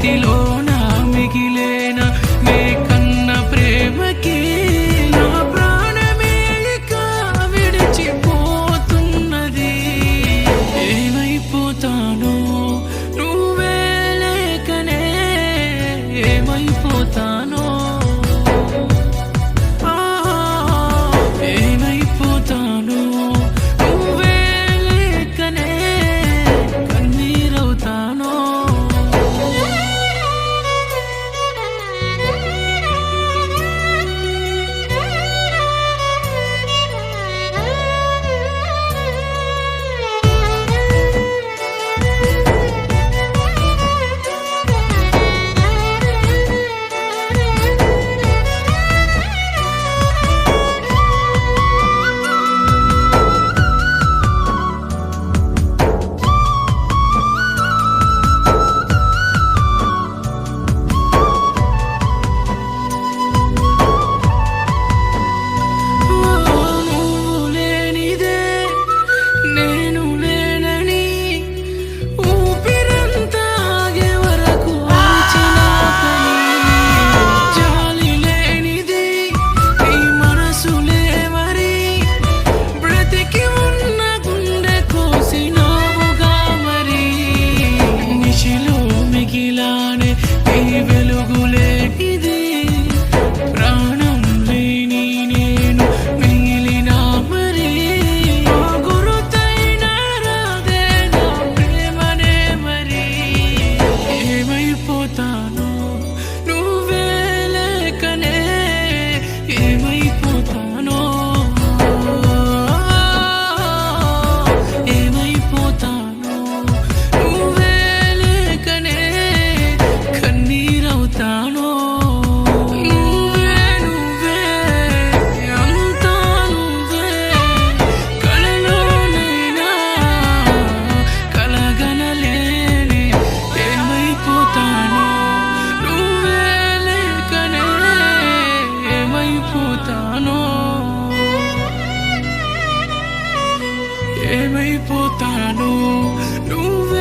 చేతిలోన మిగిలేన నే కన్న ప్రేమకి నా ప్రాణమేక విడిచిపోతున్నది. ఏమైపోతా పోతాను. నువ్వు